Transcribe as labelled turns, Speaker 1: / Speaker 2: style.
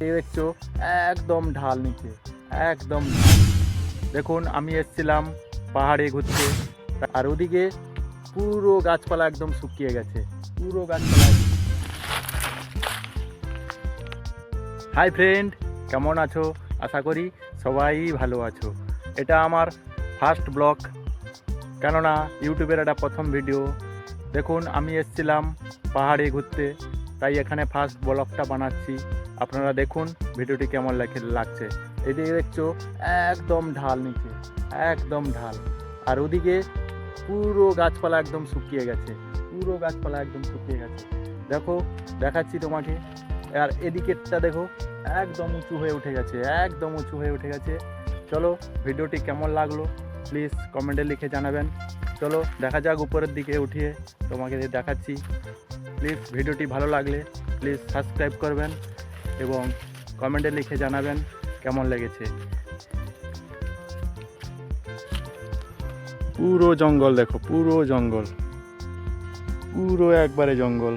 Speaker 1: দেখছ একদম ঢাল নিচে একদম। দেখুন, আমি এসছিলাম পাহাড়ে ঘুরতে, আর ওদিকে পুরো গাছপালা একদম শুকিয়ে গেছে, পুরো গাছপালা। হাই ফ্রেন্ড কেমন আছো? আশা করি সবাই ভালো আছো। এটা আমার ফার্স্ট ব্লগ কেননা ইউটিউবের একটা প্রথম ভিডিও দেখুন, আমি এসছিলাম পাহাড়ে ঘুরতে। তাই এখানে ফার্স্ট ব্লগটা বানাচ্ছি। আপনারা দেখুন, ভিডিওটি কেমন লাগে লাগছে। এদিকে দেখছ, একদম ঢাল নিচে, একদম ঢাল। আর ওদিকে পুরো গাছপালা একদম শুকিয়ে গেছে। পুরো গাছপালা একদম শুকিয়ে গেছে। দেখো, দেখাচ্ছি তোমাকে। আর এদিকেরটা দেখো, একদম উঁচু হয়ে উঠে গেছে, একদম উঁচু হয়ে উঠে গেছে। চলো, ভিডিওটি কেমন লাগল প্লিজ কমেন্টে লিখে জানাবেন। চলো, দেখা যাক উপরের দিকে উঠিয়ে তোমাকে দেখাচ্ছি। প্লিজ ভিডিওটি ভালো লাগলে প্লিজ সাবস্ক্রাইব করবেন এবং কমেন্টে লিখে জানাবেন কেমন লেগেছে। পুরো জঙ্গল দেখো, পুরো জঙ্গল। পুরো একবারে জঙ্গল।